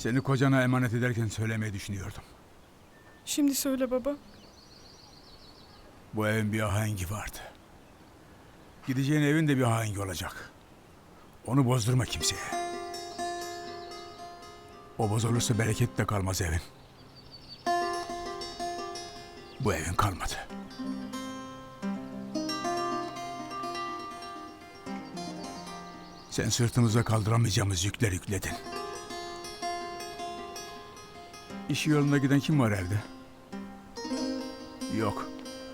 Seni kocana emanet ederken söylemeyi düşünüyordum. Şimdi söyle baba. Bu evin bir ahengi vardı. Gideceğin evin de bir ahengi olacak. Onu bozdurma kimseye. O bozulursa bereket de kalmaz evin. Bu evin kalmadı. Sen sırtımıza kaldıramayacağımız yükler yükledin. İşi yolunda giden kim var evde? Yok.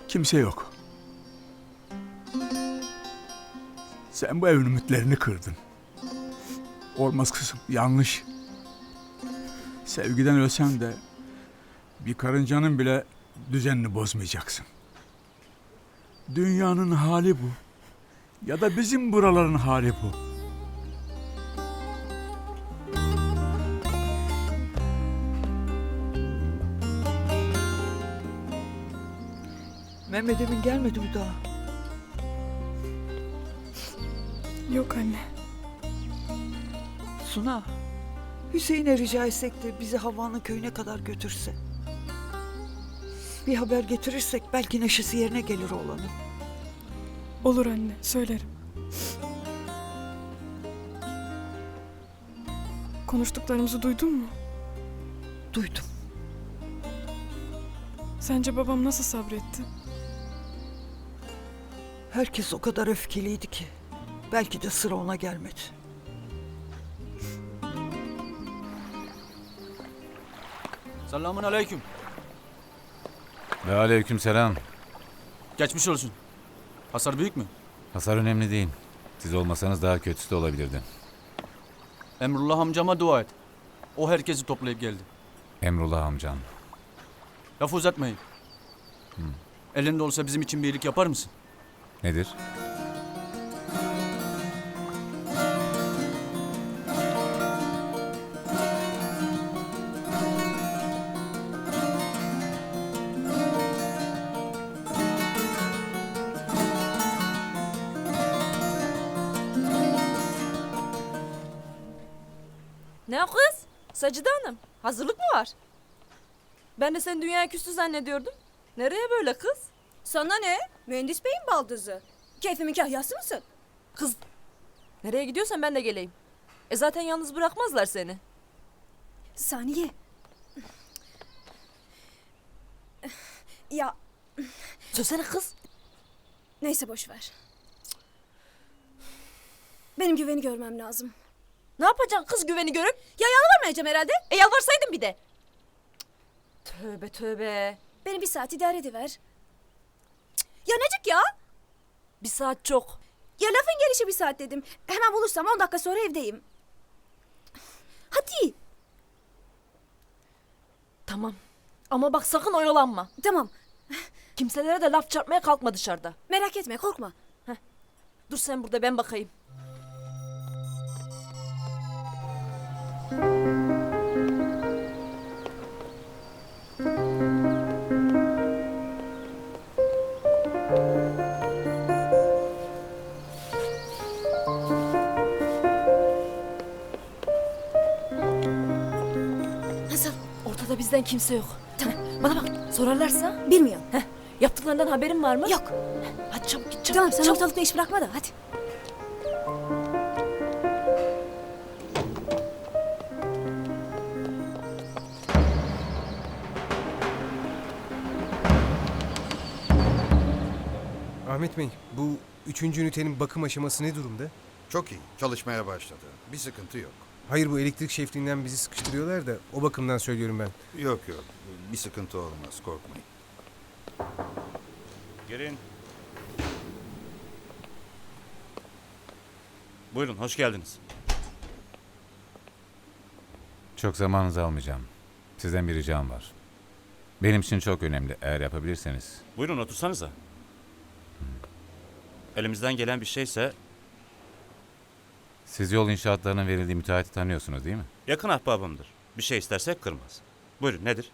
Kimse yok. Sen bu evin ümitlerini kırdın. Olmaz kızım, yanlış. Sevgiden ölsen de bir karıncanın bile düzenini bozmayacaksın. Dünyanın hali bu. Ya da bizim buraların hali bu. Mehmet Emin gelmedi mi daha? Yok anne. Suna. Hüseyin'e rica etsek de bizi Havva'nın köyüne kadar götürse. Bir haber getirirsek belki neşesi yerine gelir oğlanın. Olur anne söylerim. Konuştuklarımızı duydun mu? Duydum. Sence babam nasıl sabretti? Herkes o kadar öfkeliydi ki. Belki de sıra ona gelmedi. Selamun aleyküm. Ve aleyküm selam. Geçmiş olsun. Hasar büyük mü? Hasar önemli değil. Siz olmasanız daha kötüsü de olabilirdi. Emrullah amcama dua et. O herkesi toplayıp geldi. Emrullah amcan. Laf uzatmayın. Elinde olsa bizim için bir iyilik yapar mısın? Nedir? Ne kız? Sacide Hanım. Hazırlık mı var? Ben de seni dünyaya küstü zannediyordum. Nereye böyle kız? Sana ne? Mühendis beyin baldızı. Keyfimin kahyası mısın? Kız. Nereye gidiyorsan ben de geleyim. E zaten yalnız bırakmazlar seni. Saniye. Ya Söylesene kız. neyse boş ver. Benim güveni görmem lazım. Ne yapacaksın kız güveni görüp? Ya yalvarmayacağım herhalde. E yalvarsaydın bir de. Tövbe tövbe. Beni bir saat idare ediver. Ya necik ya? Bir saat çok. Ya lafın gelişi bir saat dedim. Hemen bulursam 10 dakika sonra evdeyim. Hadi. Tamam. Ama bak sakın oyalanma. Tamam. Kimselere de laf çarpmaya kalkma dışarıda. Merak etme korkma. Dur sen burada ben bakayım. Bizden kimse yok. Tamam. Bana bak sorarlarsa Bilmiyorum. heh, yaptıklarından haberin var mı? Yok. Hadi çabuk git çabuk. Tamam sen çabuk. ortalıkta iş bırakma da hadi. Ahmet Bey, bu üçüncü ünitenin bakım aşaması ne durumda? Çok iyi. Çalışmaya başladı. Bir sıkıntı yok. Hayır bu elektrik şefliğinden bizi sıkıştırıyorlar da o bakımdan söylüyorum ben. Yok yok. Bir sıkıntı olmaz. Korkmayın. Girin. Buyurun, hoş geldiniz. Çok zamanınızı almayacağım. Sizden bir ricam var. Benim için çok önemli eğer yapabilirseniz. Buyurun otursanıza. Elimizden gelen bir şeyse Siz yol inşaatlarının verildiği müteahhiti tanıyorsunuz değil mi? yakın ahbabımdır. Bir şey istersek kırmaz. Buyurun nedir?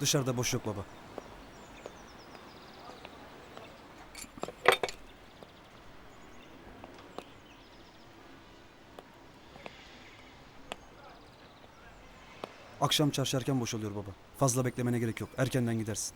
Dışarıda boş yok baba. Akşam çarşı erken boşalıyor baba. Fazla beklemene gerek yok. Erkenden gidersin.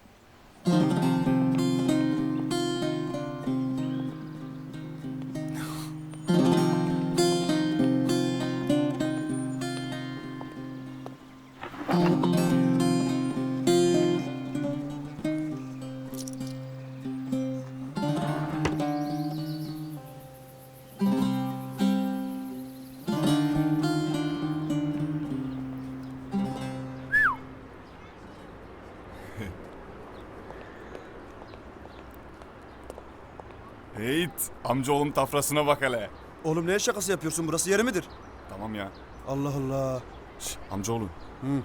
Amcaoğlum tafrasına bak hele. Oğlum neye şakası yapıyorsun? Burası yeri midir? Tamam ya. Allah Allah. Şş, amcaoğlu. Hı.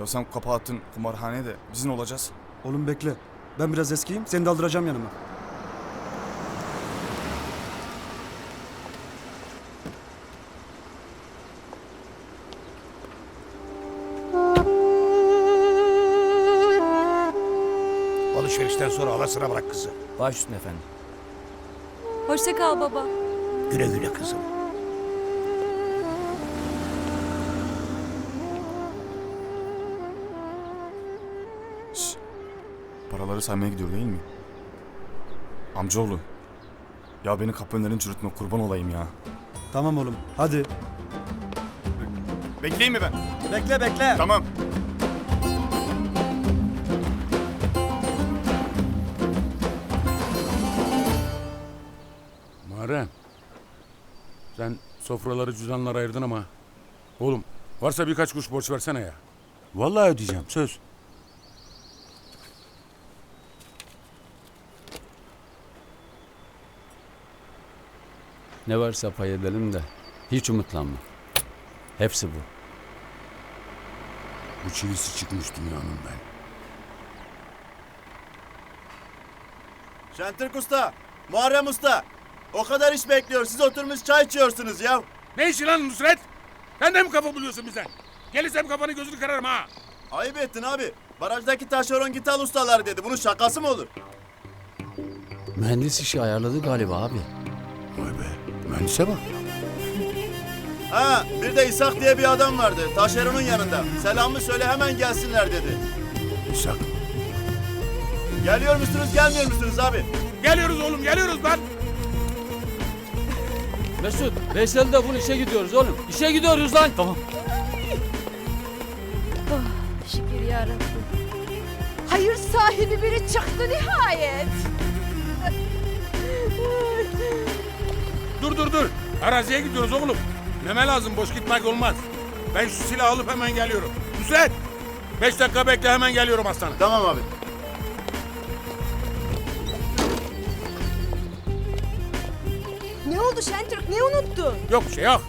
Ya sen kapattın kumarhane de biz ne olacağız? Oğlum bekle. Ben biraz eskiyim. Seni de aldıracağım yanıma. Alışverişten sonra alasına bırak kızı. Baş üstüne efendim. Hoşça kal baba. Güle güle kızım. Şş, paraları saymaya gidiyor değil mi? Amcaoğlu. Ya beni kapı önlerini çürütme kurban olayım ya. Tamam oğlum. Hadi. Bekleyeyim mi ben? Bekle bekle. Tamam. Sen sofraları cüzdanlara ayırdın ama. Oğlum varsa birkaç kuruş borç versene ya. Vallahi ödeyeceğim söz. Ne varsa pay edelim de hiç umutlanma. Hepsi bu. Bu çivisi çıkmış dünyanın ben. Şentürk Usta, Muharrem Usta. O kadar iş bekliyor. Siz oturmuş çay içiyorsunuz ya. Ne işi lan Nusret? Sen de mi kafa buluyorsun bizden? Gelirsem kafanı gözünü kırarım ha. Ayıp ettin abi. Barajdaki taşeron gitar ustaları dedi. Bunun şakası mı olur? Mühendis işi ayarladı galiba abi. Vay be mühendise bak. Ha, bir de İshak diye bir adam vardı. Taşeronun yanında. Selamı söyle hemen gelsinler dedi. İshak. Geliyor musunuz, gelmiyor musunuz abi? Geliyoruz oğlum geliyoruz lan. Mesut, Veysel de bunu işe gidiyoruz oğlum. İşe gidiyoruz lan. Tamam. Şükür yarabbim. Hayır sahibi biri çıktı nihayet. Dur dur dur. Araziye gidiyoruz oğlum. Neme lazım boş gitmek olmaz. Ben şu silahı alıp hemen geliyorum. Nusret. Beş dakika bekle hemen geliyorum aslanım. Tamam abi. Oldu Şentürk? Ne unuttun? Yok bir şey yok.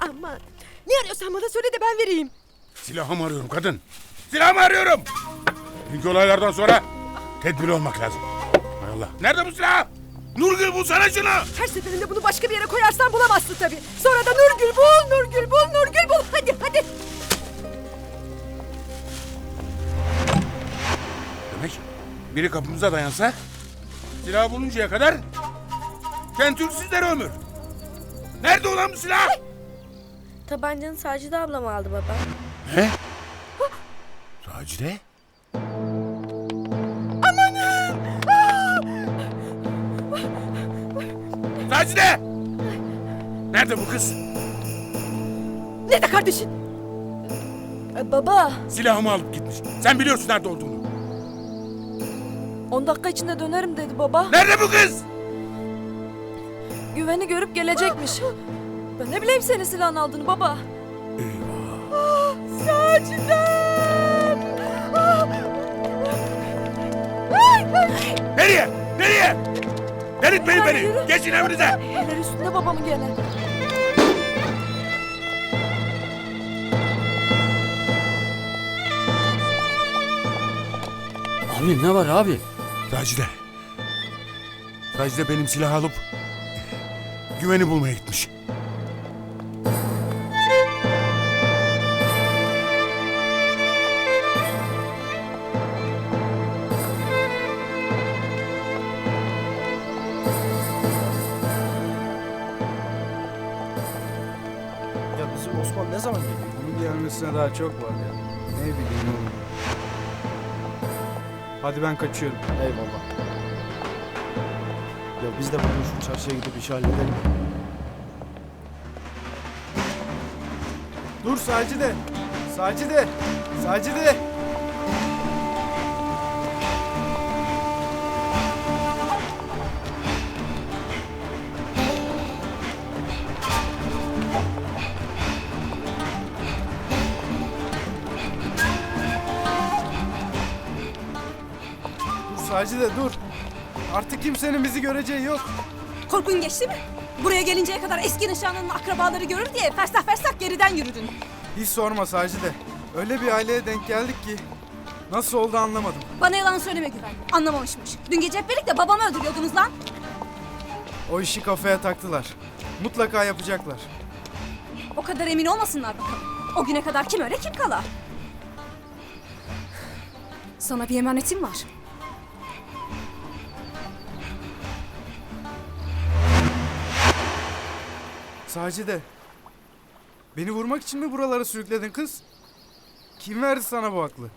Aman. Ne arıyorsan bana söyle de ben vereyim. Silahımı arıyorum kadın. Silahımı arıyorum. İlk olaylardan sonra tedbirli olmak lazım. Hay Allah. Nerede bu silah? Nurgül bulsana şunu. Her seferinde bunu başka bir yere koyarsan bulamazsın tabii. Sonra da Nurgül bul, Nurgül bul, Nurgül bul. Hadi hadi. Demek biri kapımıza dayansa silah buluncaya kadar Kentürk sizlere ömür. Nerede olan bu silah? Tabancanı Sacide ablam aldı baba. Ne? Sacide? Amanın! Sacide! Nerede bu kız? Ne de kardeşin? E, baba, Silahımı alıp gitmiş. Sen biliyorsun nerede olduğunu. 10 dakika içinde dönerim dedi baba. Nerede bu kız? Güveni görüp gelecekmiş. Ben ne bileyim senin silahını aldığını baba. Nereye? Nereye? Delirtmeyin beni. yürü. Geçin evinize. Eller üstünde babamın gene. Abi ne var abi? Sacide. Sacide benim silah alıp güveni bulmaya gitmiş. Çok var ya. Ne bileyim oğlum. Hadi ben kaçıyorum. Eyvallah. Ya biz de bugün şu çarşıya gidip işi halledelim. Dur Sacide. Sacide. Sacide. Dur Sacide dur. Artık kimsenin bizi göreceği yok. Korkun geçti mi? Buraya gelinceye kadar eski nişanlının akrabaları görür diye fersah fersah geriden yürüdün. Hiç sorma Sacide. Öyle bir aileye denk geldik ki nasıl oldu anlamadım. Bana yalan söyleme Güven. Anlamamışmış. Dün gece hep birlikte babamı öldürüyordunuz lan. O işi kafaya taktılar. Mutlaka yapacaklar. O kadar emin olmasınlar bakalım. O güne kadar kim öyle kim kala. Sana bir emanetim var. Sacide. Beni vurmak için mi buralara sürükledin kız? Kim verdi sana bu aklı?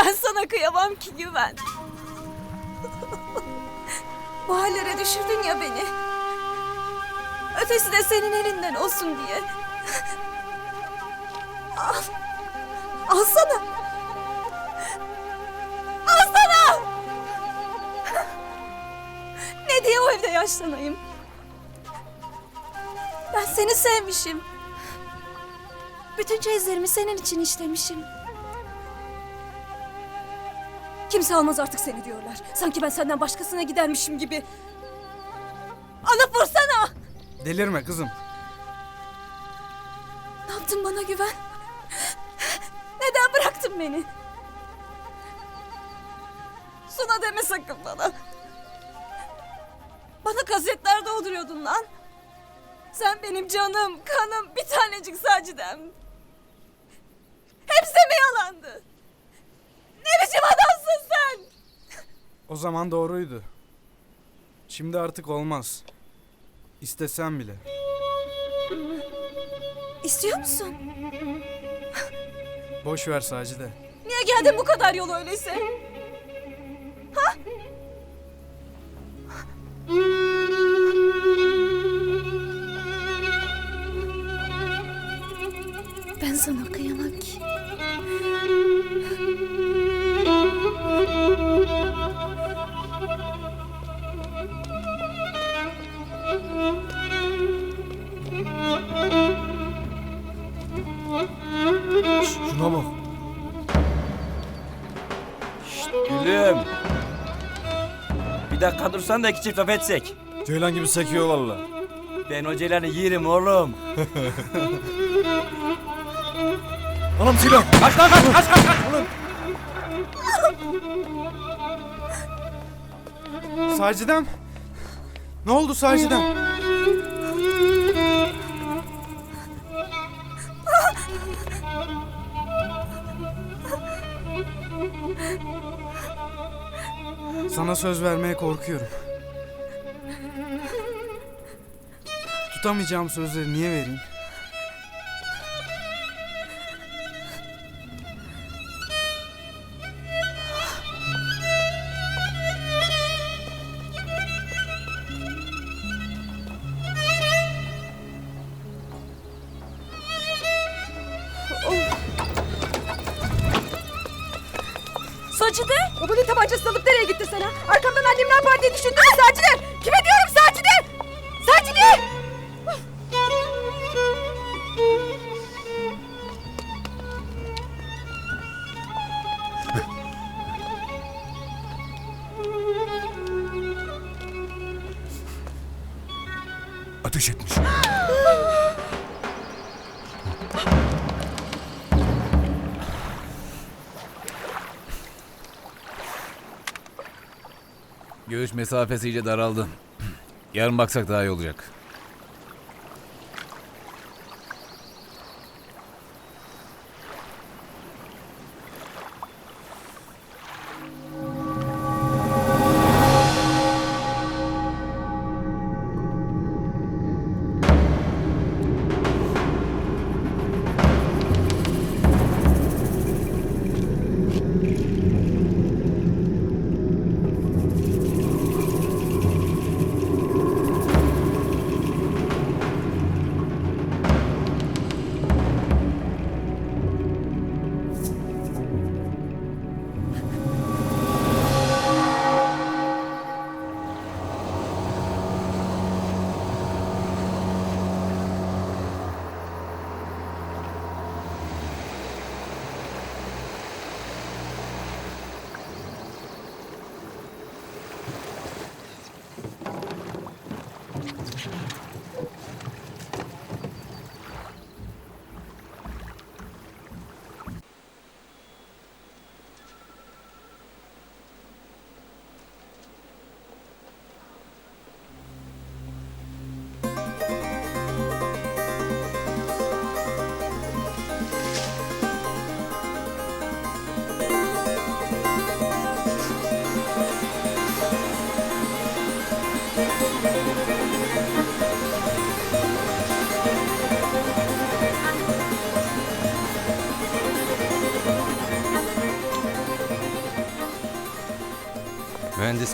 Ben sana kıyamam ki Güven. Bu hallere düşürdün ya beni. Ötesi de senin elinden olsun diye. Al. Al sana. Al sana. Ne diye o evde yaşlanayım? Ben seni sevmişim. Bütün çeyizlerimi senin için işlemişim. Kimse almaz artık seni diyorlar. Sanki ben senden başkasına gidermişim gibi. Ana vursana! Delirme kızım. Ne yaptın bana güven? Neden bıraktın beni? Suna deme sakın bana. Bana kasetler doğduruyordun lan. Sen benim canım, kanım, bir tanecik sacidem. Hepsi mi yalandı? Ne biçim adamsın sen? O zaman doğruydu. Şimdi artık olmaz. İstesem bile. İstiyor musun? Boş ver Sacide. Niye geldin bu kadar yol öyleyse? Ha? Dursan da iki çift laf etsek. Ceylan gibi sekiyor valla. Ben o Ceylan'ı yerim oğlum. Anam silah. Kaç lan kaç kaç kaç kaç. Sacidem. Ne oldu Sacidem? Sana söz vermeye korkuyorum. Tutamayacağım sözleri niye vereyim? ateş etmiş. Göğüs mesafesi iyice daraldı. Yarın baksak daha iyi olacak.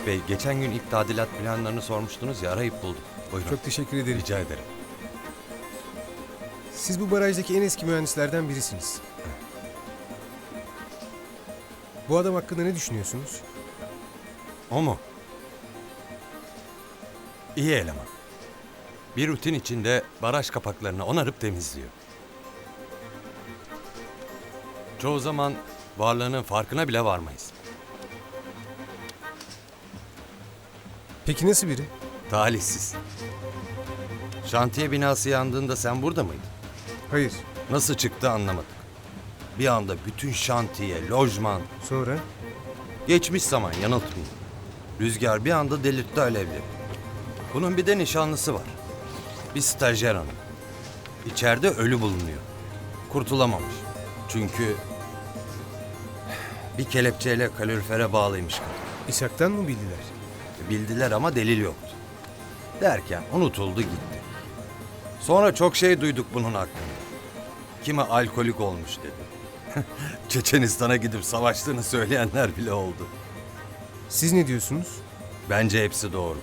Bey, geçen gün ilk tadilat planlarını sormuştunuz ya arayıp buldum. Buyurun. Çok teşekkür ederim. Rica ederim. Siz bu barajdaki en eski mühendislerden birisiniz. Bu adam hakkında ne düşünüyorsunuz? O mu? İyi eleman. Bir rutin içinde baraj kapaklarını onarıp temizliyor. Çoğu zaman varlığının farkına bile varmayız. Peki nasıl biri? Talihsiz. Şantiye binası yandığında sen burada mıydın? Hayır. Nasıl çıktı anlamadık. Bir anda bütün şantiye, lojman, Sonra? geçmiş zaman yanıltmayın. Rüzgar bir anda delirtti alevleri. Bunun bir de nişanlısı var. Bir stajyer hanım. İçeride ölü bulunuyor. Kurtulamamış. Çünkü bir kelepçeyle kalorifere bağlıymış kadın. İshak'tan mı bildiler? Bildiler ama delil yoktu. Derken unutuldu gitti. Sonra çok şey duyduk bunun hakkında. Kimi alkolik olmuş dedi. Çeçenistan'a gidip savaştığını söyleyenler bile oldu. Siz ne diyorsunuz? Bence hepsi doğru.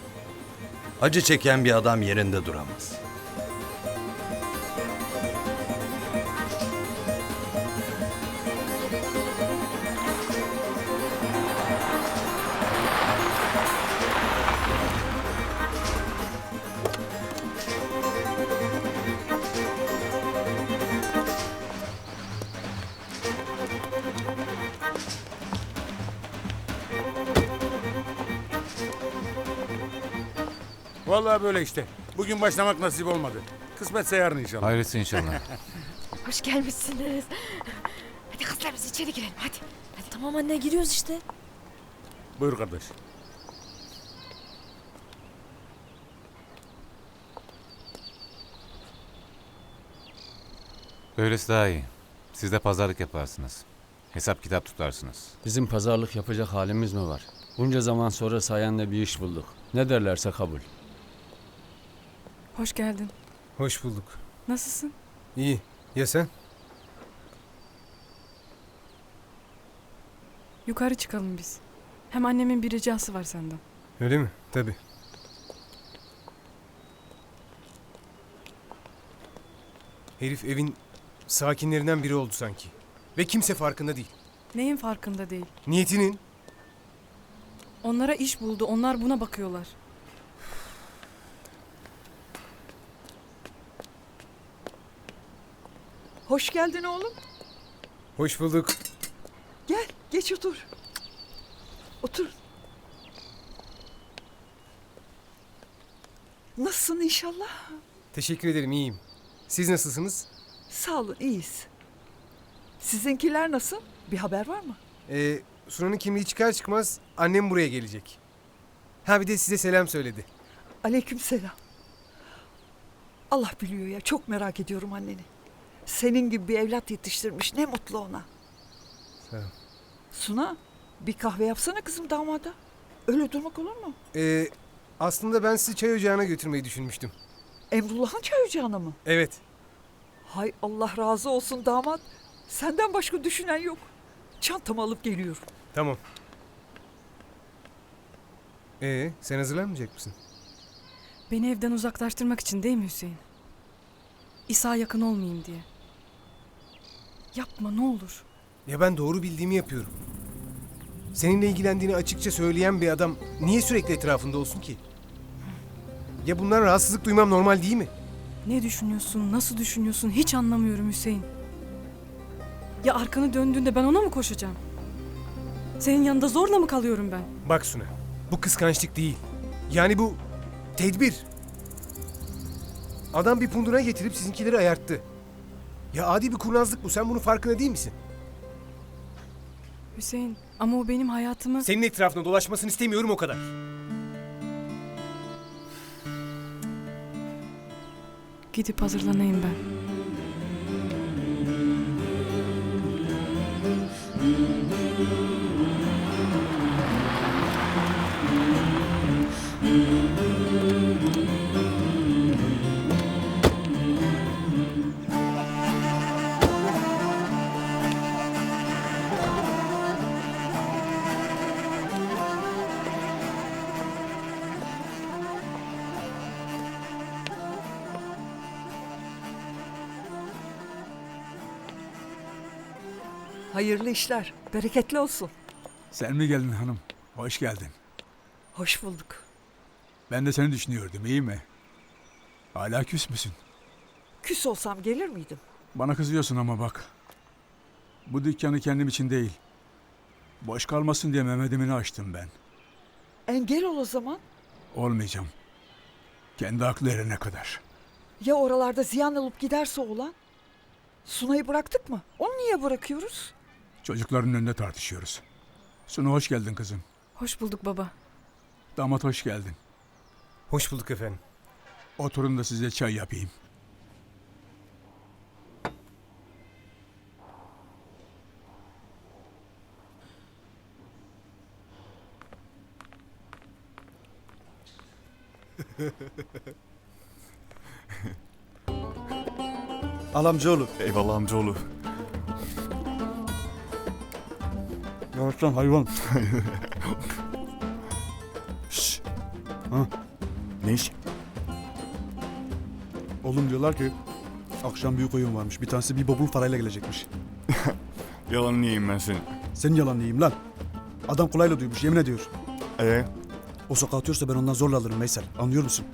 Acı çeken bir adam yerinde duramaz. Vallahi böyle işte. Bugün başlamak nasip olmadı. Kısmetse yarın inşallah. Hayırlısı inşallah. Hoş gelmişsiniz. Hadi kızlar biz içeri girelim hadi. Hadi tamam anne giriyoruz işte. Buyur kardeş. Böylesi daha iyi. Siz de pazarlık yaparsınız. Hesap kitap tutarsınız. Bizim pazarlık yapacak halimiz mi var? Bunca zaman sonra sayende bir iş bulduk. Ne derlerse kabul. Hoş geldin. Hoş bulduk. Nasılsın? İyi. Ya sen? Yukarı çıkalım biz. Hem annemin bir ricası var senden. Öyle mi? Tabii. Herif evin sakinlerinden biri oldu sanki. Ve kimse farkında değil. Neyin farkında değil. Niyetinin Onlara iş buldu. Onlar buna bakıyorlar. Hoş geldin oğlum. hoş bulduk. Gel geç otur. Otur. Nasılsın inşallah? Teşekkür ederim iyiyim. Siz nasılsınız? Sağ olun iyiyiz. Sizinkiler nasıl? Bir haber var mı? Ee, Sunan'ın kimliği çıkar çıkmaz annem buraya gelecek. Ha bir de size selam söyledi. Aleykümselam. Allah biliyor ya çok merak ediyorum anneni. Senin gibi bir evlat yetiştirmiş ne mutlu ona. Ol. Suna bir kahve yapsana kızım damada. Öyle durmak olur mu? Ee, aslında ben sizi çay ocağına götürmeyi düşünmüştüm. Emrullah'ın çay ocağına mı? Evet. Hay Allah razı olsun damat. Senden başka düşünen yok. Çantamı alıp geliyorum. Tamam. Ee, sen hazırlanmayacak mısın? Beni evden uzaklaştırmak için değil mi Hüseyin? İsa yakın olmayayım diye. Yapma ne olur. Ya ben doğru bildiğimi yapıyorum. Seninle ilgilendiğini açıkça söyleyen bir adam niye sürekli etrafında olsun ki? Ya bundan rahatsızlık duymam normal değil mi? Ne düşünüyorsun, nasıl düşünüyorsun hiç anlamıyorum Hüseyin. Ya arkanı döndüğünde ben ona mı koşacağım? Senin yanında zorla mı kalıyorum ben? Bak Suna, bu kıskançlık değil. Yani bu tedbir. Adam bir punduna getirip sizinkileri ayarttı. Ya adi bir kurnazlık bu. Sen bunun farkında değil misin? Hüseyin ama o benim hayatımı... Senin etrafında dolaşmasını istemiyorum o kadar. Gidip hazırlanayım ben. Hayırlı işler. Bereketli olsun. Sen mi geldin hanım? Hoş geldin. Hoş bulduk. Ben de seni düşünüyordum iyi mi? Hala küs müsün? Küs olsam gelir miydim? Bana kızıyorsun ama bak. Bu dükkanı kendim için değil. Boş kalmasın diye Mehmet'imini açtım ben. Engel ol o zaman. Olmayacağım. Kendi aklı erene kadar. Ya oralarda ziyan olup giderse oğlan? Sunay'ı bıraktık mı? Onu niye bırakıyoruz? Çocukların önünde tartışıyoruz. Sunu hoş geldin kızım. Hoş bulduk baba. Damat hoş geldin. Hoş bulduk efendim. Oturun da size çay yapayım. Al amcaoğlu. Eyvallah amcaoğlu. Yavaş lan hayvan. Şşş. Ha. Ne iş? Oğlum diyorlar ki akşam büyük oyun varmış. Bir tanesi bir bobul parayla gelecekmiş. Yalan yiyeyim ben seni. Senin yalan yiyeyim lan. Adam kolayla duymuş yemin ediyor. Ee? O sokağa atıyorsa ben ondan zorla alırım Veysel. Anlıyor musun?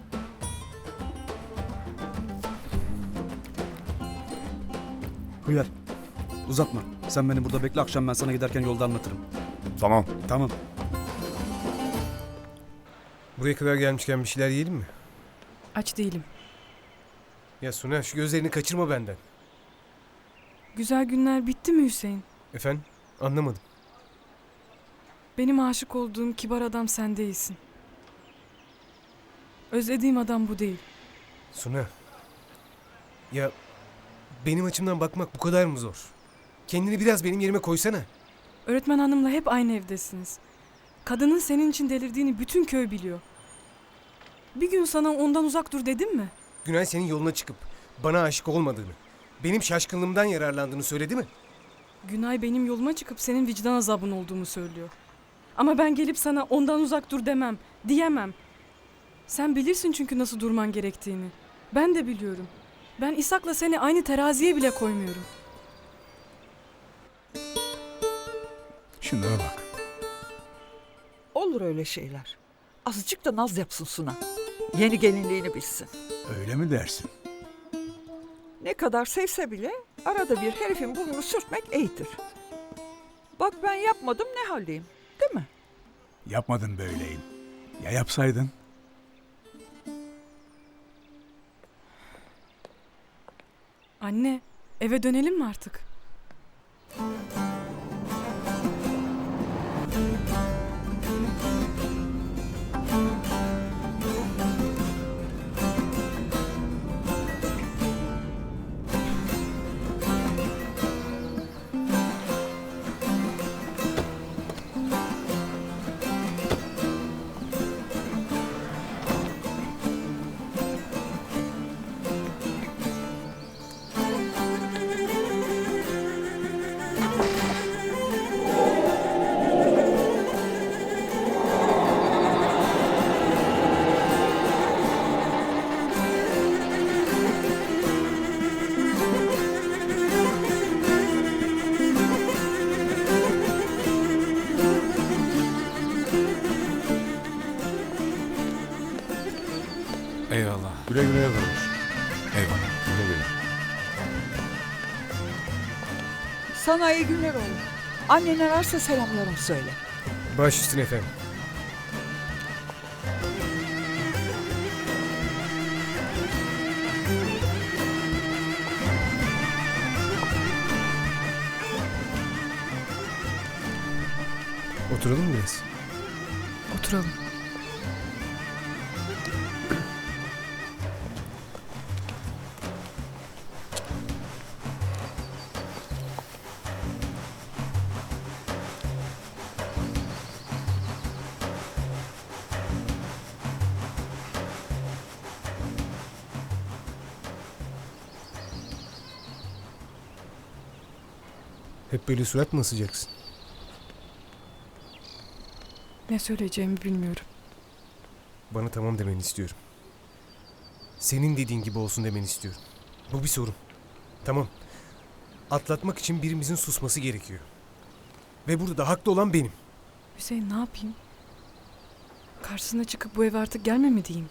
Hıyar. Uzatma. Sen beni burada bekle akşam ben sana giderken yolda anlatırım. Tamam. Tamam. Buraya kadar gelmişken bir şeyler yiyelim mi? Aç değilim. Ya Suna şu gözlerini kaçırma benden. Güzel günler bitti mi Hüseyin? Efendim? Anlamadım. Benim aşık olduğum kibar adam sen değilsin. Özlediğim adam bu değil. Suna. Ya benim açımdan bakmak bu kadar mı zor? Kendini biraz benim yerime koysana. Öğretmen hanımla hep aynı evdesiniz. Kadının senin için delirdiğini bütün köy biliyor. Bir gün sana ondan uzak dur dedim mi? Günay senin yoluna çıkıp bana aşık olmadığını, benim şaşkınlığımdan yararlandığını söyledi mi? Günay benim yoluma çıkıp senin vicdan azabın olduğumu söylüyor. Ama ben gelip sana ondan uzak dur demem, diyemem. Sen bilirsin çünkü nasıl durman gerektiğini. Ben de biliyorum. Ben İshak'la seni aynı teraziye bile koymuyorum. Şunlara bak. Olur öyle şeyler. Azıcık da naz yapsın Suna. Yeni gelinliğini bilsin. Öyle mi dersin? Ne kadar sevse bile arada bir herifin burnunu sürtmek iyidir. Bak ben yapmadım ne haldeyim. Değil mi? Yapmadın böyleyim. Ya yapsaydın? Anne, eve dönelim mi artık? Sana iyi günler oğlum. Annen ararsa selamlarımı söyle. Baş üstüne efendim. Oturalım mı biraz? Oturalım. Hep böyle surat mı asacaksın? Ne söyleyeceğimi bilmiyorum. Bana tamam demeni istiyorum. Senin dediğin gibi olsun demeni istiyorum. Bu bir sorun. Tamam. Atlatmak için birimizin susması gerekiyor. Ve burada da haklı olan benim. Hüseyin ne yapayım? Karşısına çıkıp bu eve artık gelme mi diyeyim?